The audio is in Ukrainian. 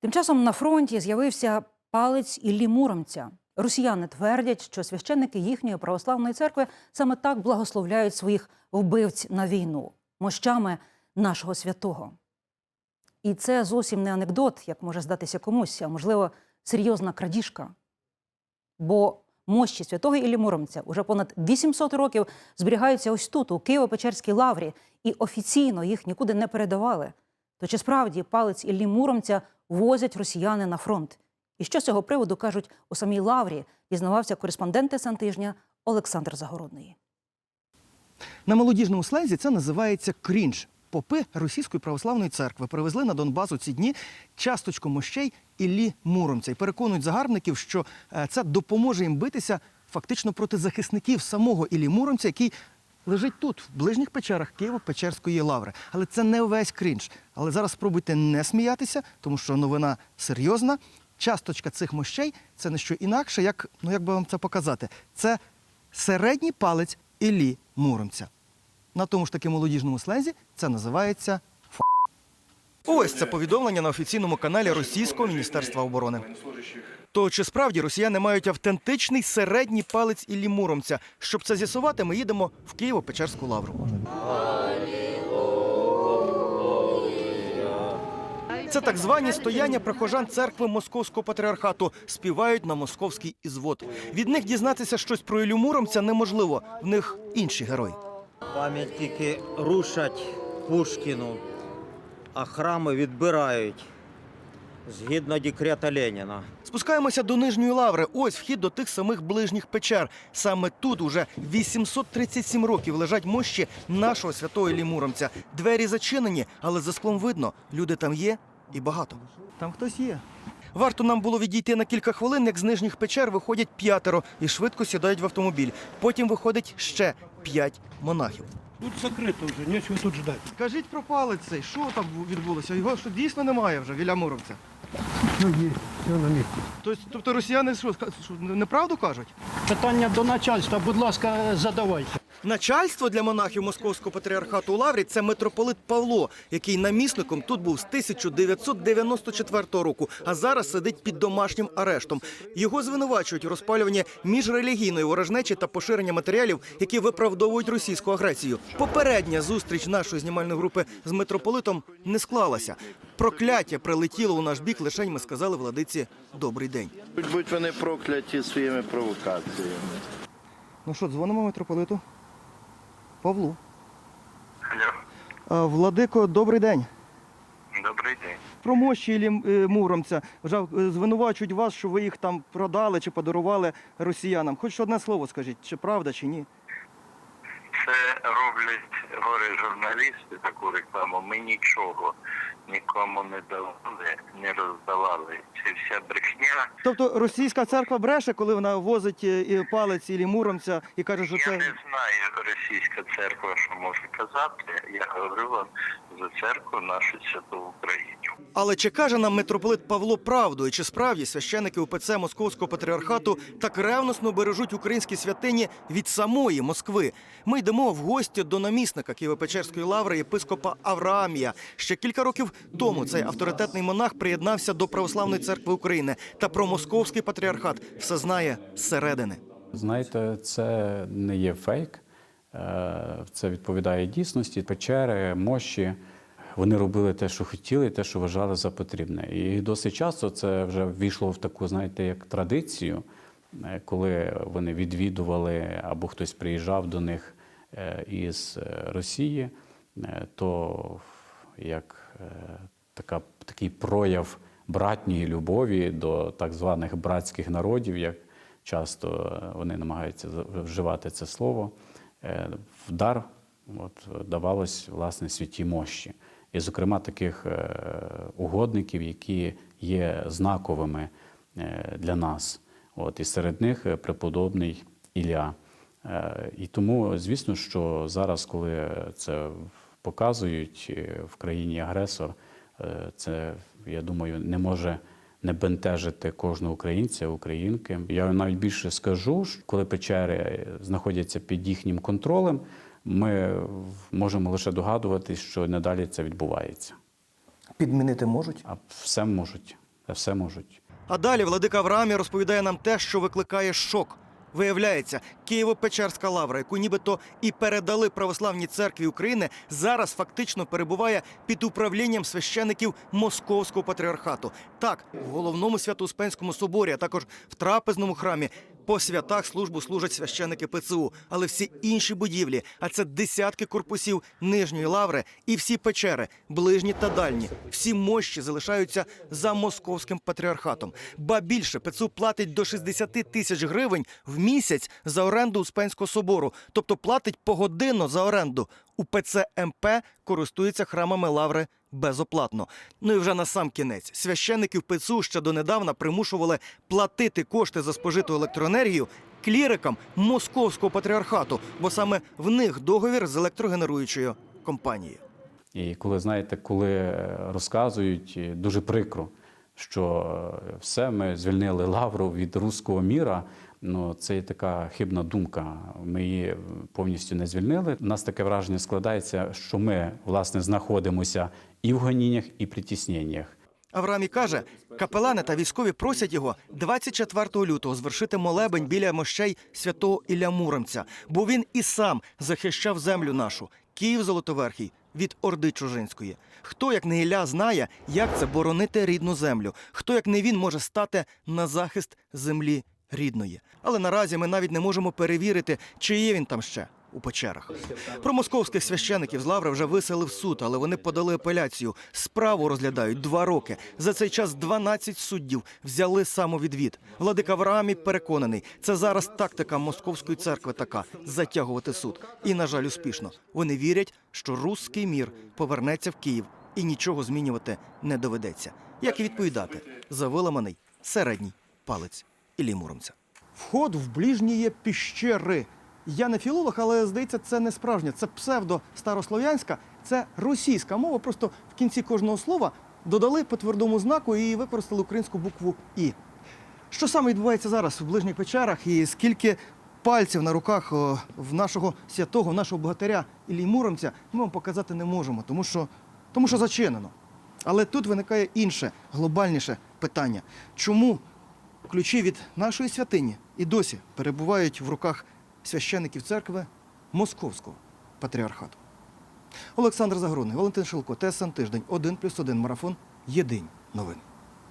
Тим часом на фронті з'явився палець Іллі Муромця. Росіяни твердять, що священники їхньої православної церкви саме так благословляють своїх вбивць на війну мощами нашого святого. І це зовсім не анекдот, як може здатися комусь, а можливо, серйозна крадіжка. Бо мощі святого Іллі Муромця уже понад 800 років зберігаються ось тут, у Києво-Печерській лаврі, і офіційно їх нікуди не передавали. То чи справді палець Іллі Муромця возять росіяни на фронт? І що з цього приводу кажуть у самій лаврі, дізнавався кореспондент ТСН тижня Олександр Загородний. На молодіжному слайзі це називається крінж. Попи Російської православної церкви привезли на Донбас у ці дні часточку мощей Іллі Муромця і переконують загарбників, що е, це допоможе їм битися фактично проти захисників самого Іллі Муромця, який лежить тут, в ближніх печерах Києво-Печерської лаври. Але це не увесь крінж. Але зараз спробуйте не сміятися, тому що новина серйозна. Часточка цих мощей це не що інакше, як ну як би вам це показати. Це середній палець Іллі Муромця. На тому ж таки молодіжному слезі це називається. Ось це повідомлення на офіційному каналі Російського міністерства оборони. То чи справді росіяни мають автентичний середній палець Іллі Муромця? Щоб це з'ясувати, ми їдемо в Києво-Печерську лавру. Це так звані стояння прихожан церкви Московського патріархату. Співають на московський ізвод. Від них дізнатися щось про Іллю Муромця неможливо. В них інші герої. Пам'ятники рушать Пушкіну, а храми відбирають згідно декрета Леніна. Спускаємося до нижньої лаври. Ось вхід до тих самих ближніх печер. Саме тут уже 837 років лежать мощі нашого святого Іллі Муромця. Двері зачинені, але за склом видно, люди там є і багато. Там хтось є. Варто нам було відійти на кілька хвилин, як з нижніх печер виходять п'ятеро і швидко сідають в автомобіль. Потім виходить ще п'ять монахів. Тут закрито вже, нічого тут ждати. Скажіть про палець цей, що там відбулося? Його що дійсно немає вже, біля Муромця. Ну, є, все на місці. Тобто, тобто росіяни що, ска- що, неправду кажуть? Питання до начальства, будь ласка, задавайте. Начальство для монахів Московського патріархату у Лаврі це митрополит Павло, який намісником тут був з 1994 року, а зараз сидить під домашнім арештом. Його звинувачують у розпалюванні міжрелігійної ворожнечі та поширення матеріалів, які виправдовують російську агресію. Попередня зустріч нашої знімальної групи з митрополитом не склалася. Прокляття прилетіло у наш бік. Лишень ми сказали владиці добрий день. Будь вони прокляті своїми провокаціями. Ну що, дзвонимо митрополиту Павлу. Алло, Владико, добрий день. добрий день. Про мощі Іллі е, Муромця. Вже звинувачують вас, що ви їх там продали чи подарували росіянам. Хоч одне слово скажіть, чи правда, чи ні? Це роблять горе журналісти таку рекламу. Ми нічого нікому не давали, не роздавали. Це вся брехня. Тобто російська церква бреше, коли вона возить е, і палець Іллі Муромця і каже, що Я це. не знаю російська церква, що може казати. Я говорю вам за церкву нашу святу Україну. Але чи каже нам митрополит Павло правду? І чи справді священики УПЦ Московського патріархату так ревносно бережуть українські святині від самої Москви? Ми йдемо в гості до намісника Києво-Печерської лаври єпископа Авраамія. Ще кілька років тому цей авторитетний монах приєднався до Православної церкви України та про московський патріархат все знає зсередини. Знаєте, це не є фейк, е, це відповідає дійсності. Печери, мощі. Вони робили те, що хотіли, те, що вважали за потрібне. І досить часто це вже ввійшло в таку, знаєте, як традицію, е, коли вони відвідували або хтось приїжджав до них е, із Росії, то як така, такий прояв братньої любові до так званих братських народів, як часто е, вони намагаються вживати це слово, е, в дар от, давалось власне святі мощі. І, зокрема, таких е, угодників, які є знаковими для нас. От, і серед них преподобний Ілля. І тому, звісно, що зараз, коли це показують в країні агресор, це, я думаю, не може не бентежити кожного українця, українки. Я навіть більше скажу, що коли печери знаходяться під їхнім контролем, ми можемо лише догадуватись, що надалі це відбувається. Підмінити можуть? А все можуть. все можуть. А далі владика Авраамі розповідає нам те, що викликає шок. Виявляється, Києво-Печерська лавра, яку нібито і передали православній церкві України, зараз фактично перебуває під управлінням священиків Московського патріархату. Так, в головному свято-успенському соборі, а також в трапезному храмі по святах службу служать священики ПЦУ, але всі інші будівлі, а це десятки корпусів нижньої лаври і всі печери, ближні та дальні, всі мощі залишаються за московським патріархатом. Ба більше ПЦУ платить до 60 тисяч гривень в місяць за оренду Успенського собору, тобто платить погодинно за оренду. УПЦ МП користується храмами лаври безоплатно. Ну і вже на сам кінець священників ПЦУ ще донедавна примушували платити кошти за спожиту електроенергію клірикам московського патріархату, бо саме в них договір з електрогенеруючою компанією. І коли знаєте, коли е, розказують, е, дуже прикро, що е, все ми звільнили лавру від руського міра. Ну, це є така хибна думка. Ми її повністю не звільнили. У нас таке враження складається, що ми власне знаходимося і в гоніннях, і притісненнях. Авраамі каже, капелани та військові просять його 24 лютого звершити молебень біля мощей святого Ілля Муромця, бо він і сам захищав землю нашу, Київ Золотоверхий, від Орди Чужинської. Хто, як не Ілля, знає, як це боронити рідну землю? Хто, як не він, може стати на захист землі рідної? Але наразі ми навіть не можемо перевірити, чи є він там ще. У печерах про московських священиків з лаври вже виселив суд, але вони подали апеляцію. Справу розглядають два роки. За цей час 12 суддів взяли самовідвід. Владика Авраамі переконаний, це зараз тактика московської церкви така затягувати суд. І, на жаль, успішно. Вони вірять, що руський мір повернеться в Київ і нічого змінювати не доведеться. Як і відповідати за виламаний середній палець Іллі Муромця. Вход в ближні є піщери. Я не філолог, але здається, це не справжнє. Це псевдо старослов'янська, це російська мова. Просто в кінці кожного слова додали по твердому знаку і використали українську букву І. Що саме відбувається зараз в ближніх печерах і скільки пальців на руках в нашого святого, нашого богатиря Іллі Муромця, ми вам показати не можемо, тому що, тому що зачинено. Але тут виникає інше, глобальніше питання. Чому ключі від нашої святині і досі перебувають в руках священиків церкви Московського патріархату? Олександр Загородний, Валентин Шилко, ТСН Тиждень, 1+,1 марафон. Єдині новини.